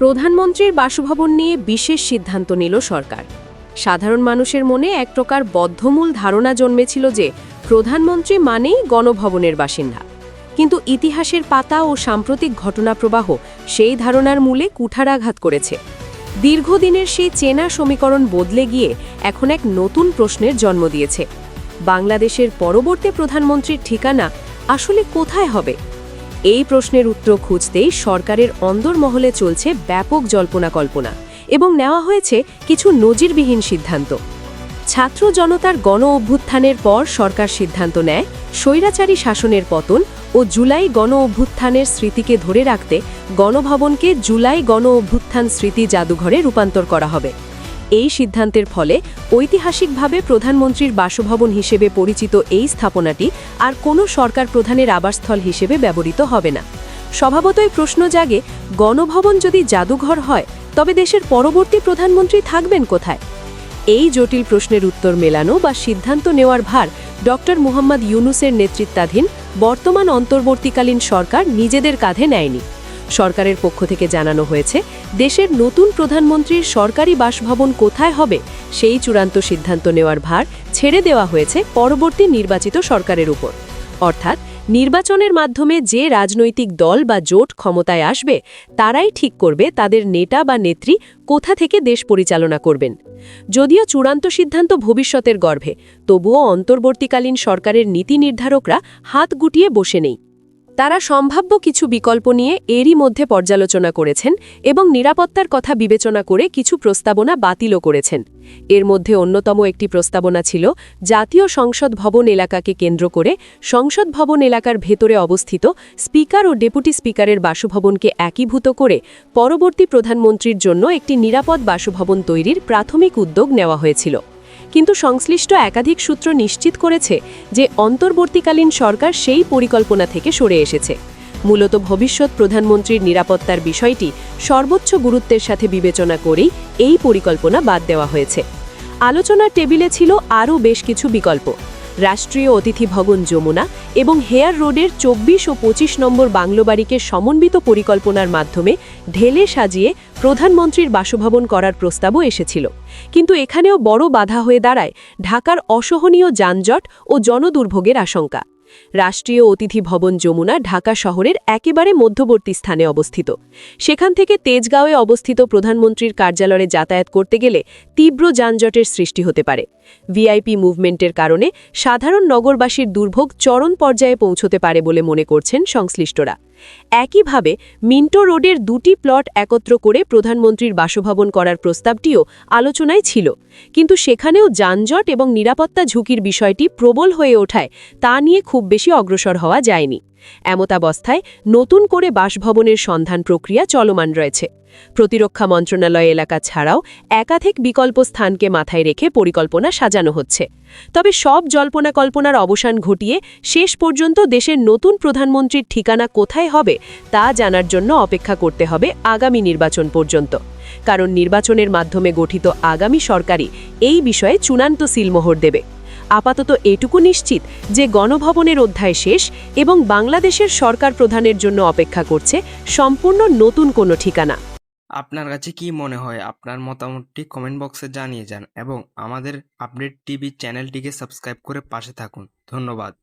প্রধানমন্ত্রীর বাসভবন নিয়ে বিশেষ সিদ্ধান্ত নিল সরকার। সাধারণ মানুষের মনে এক প্রকার বদ্ধমূল ধারণা জন্মেছিল যে, প্রধানমন্ত্রী মানেই গণভবনের বাসিন্দা। কিন্তু ইতিহাসের পাতা ও সাম্প্রতিক ঘটনাপ্রবাহ সেই ধারণার মূলে কুঠারাঘাত করেছে। দীর্ঘদিনের সেই চেনা সমীকরণ বদলে গিয়ে এখন এক নতুন প্রশ্নের জন্ম দিয়েছে। বাংলাদেশের পরবর্তী প্রধানমন্ত্রীর ঠিকানা আসলে কোথায় হবে? এই প্রশ্নের উত্তর খুঁজতেই সরকারের অন্দরমহলে চলছে ব্যাপক জল্পনা কল্পনা এবং নেওয়া হয়েছে কিছু নজিরবিহীন সিদ্ধান্ত। ছাত্র জনতার গণ অভ্যুত্থানের পর সরকার সিদ্ধান্ত নেয়, স্বৈরাচারী শাসনের পতন ও জুলাই গণ অভ্যুত্থানের স্মৃতিকে ধরে রাখতে গণভবনকে জুলাই গণ অভ্যুত্থান স্মৃতি জাদুঘরে রূপান্তর করা হবে। এই সিদ্ধান্তের ফলে ঐতিহাসিকভাবে প্রধানমন্ত্রীর বাসভবন হিসেবে পরিচিত এই স্থাপনাটি আর কোনো সরকার প্রধানের আবাসস্থল হিসেবে ব্যবহৃত হবে না। স্বভাবতই প্রশ্ন জাগে, গণভবন যদি জাদুঘর হয়, তবে দেশের পরবর্তী প্রধানমন্ত্রী থাকবেন কোথায়? এই জটিল প্রশ্নের উত্তর মেলানো বা সিদ্ধান্ত নেওয়ার ভার ডক্টর মুহাম্মদ ইউনুসের নেতৃত্বাধীন বর্তমান অন্তর্বর্তীকালীন সরকার নিজেদের কাঁধে নেয়নি। সরকারের পক্ষ থেকে জানানো হয়েছে, দেশের নতুন প্রধানমন্ত্রীর সরকারি বাসভবন কোথায় হবে? সেই চূড়ান্ত সিদ্ধান্ত নেওয়ার ভার ছেড়ে দেওয়া হয়েছে পরবর্তী নির্বাচিত সরকারের উপর। অর্থাৎ, নির্বাচনের মাধ্যমে যে রাজনৈতিক দল বা জোট ক্ষমতায় আসবে, তারাই ঠিক করবে তাদের নেতা বা নেত্রী কোথা থেকে দেশ পরিচালনা করবেন। যদিও চূড়ান্ত সিদ্ধান্ত ভবিষ্যতের গর্ভে, তবুও অন্তর্বর্তীকালীন সরকারের নীতি নির্ধারকরা হাত গুটিয়ে বসে নেই। তারা সম্ভাব্য কিছু বিকল্প নিয়ে এরই মধ্যে পর্যালোচনা করেছেন এবং নিরাপত্তার কথা বিবেচনা করে কিছু প্রস্তাবনা বাতিলও করেছেন। এর মধ্যে অন্যতম একটি প্রস্তাবনা ছিল, জাতীয় সংসদ ভবন এলাকাকে কেন্দ্র করে সংসদ ভবন এলাকার ভেতরে অবস্থিত স্পিকার ও ডেপুটি স্পিকারের বাসভবনকে একীভূত করে পরবর্তী প্রধানমন্ত্রীর জন্য একটি নিরাপদ বাসভবন তৈরির প্রাথমিক উদ্যোগ নেওয়া হয়েছিল। কিন্তু সংশ্লিষ্ট একাধিক সূত্র নিশ্চিত করেছে যে অন্তর্বর্তীকালীন সরকার সেই পরিকল্পনা থেকে সরে এসেছে। মূলত ভবিষ্যৎ প্রধানমন্ত্রীর নিরাপত্তার বিষয়টি সর্বোচ্চ গুরুত্বের সাথে বিবেচনা করেই এই পরিকল্পনা বাদ দেওয়া হয়েছে। আলোচনার টেবিলে ছিল আরও বেশ কিছু বিকল্প। রাষ্ট্রীয় অতিথি ভবন যমুনা এবং হেয়ার রোডের চব্বিশ ও পঁচিশ নম্বর বাংলোবাড়িকে সমন্বিত পরিকল্পনার মাধ্যমে ঢেলে সাজিয়ে প্রধানমন্ত্রীর বাসভবন করার প্রস্তাবও এসেছিল। কিন্তু এখানেও বড় বাধা হয়ে দাঁড়ায় ঢাকার অসহনীয় যানজট ও জনদুর্ভোগের আশঙ্কা। রাষ্ট্রীয় অতিথি ভবন যমুনা ঢাকা শহরের একেবারে মধ্যবর্তী স্থানে অবস্থিত। সেখান থেকে তেজগাঁওয়ে অবস্থিত প্রধানমন্ত্রীর কার্যালয়ে যাতায়াত করতে গেলে তীব্র যানজটের সৃষ্টি হতে পারে। ভিআইপি মুভমেন্টের কারণে সাধারণ নগরবাসীর দুর্ভোগ চরম পর্যায়ে পৌঁছতে পারে বলে মনে করছেন সংশ্লিষ্টরা। একইভাবে মিন্টো রোডের দুটি প্লট একত্র করে প্রধানমন্ত্রীর বাসভবন করার প্রস্তাবটিও আলোচনায় ছিল। কিন্তু সেখানেও যানজট এবং নিরাপত্তা ঝুঁকির বিষয়টি প্রবল হয়ে ওঠায় তা নিয়ে খুব বেশি অগ্রসর হওয়া যায়নি। এমতাবস্থায় নতুন করে বাসভবনের সন্ধান প্রক্রিয়া চলমান রয়েছে। প্রতিরক্ষা মন্ত্রণালয় এলাকা ছাড়াও একাধিক বিকল্প স্থানকে মাথায় রেখে পরিকল্পনা সাজানো হচ্ছে। তবে সব জল্পনা কল্পনার অবসান ঘটিয়ে শেষ পর্যন্ত দেশের নতুন প্রধানমন্ত্রীর ঠিকানা কোথায় হবে তা জানার জন্য অপেক্ষা করতে হবে আগামী নির্বাচন পর্যন্ত। কারণ নির্বাচনের মাধ্যমে গঠিত আগামী সরকারই এই বিষয়ে চূড়ান্ত সিলমোহর দেবে। আপাতত এটুকু নিশ্চিত যে গণভবনের অধ্যায় শেষ এবং বাংলাদেশের সরকার প্রধানের জন্য অপেক্ষা করছে সম্পূর্ণ নতুন কোনো ঠিকানা। আপনার কাছে কি মনে হয়? আপনার মতামতটি কমেন্ট বক্সে জানিয়ে যান এবং আমাদের আপডেট টিভি চ্যানেলটিকে সাবস্ক্রাইব করে পাশে থাকুন। ধন্যবাদ।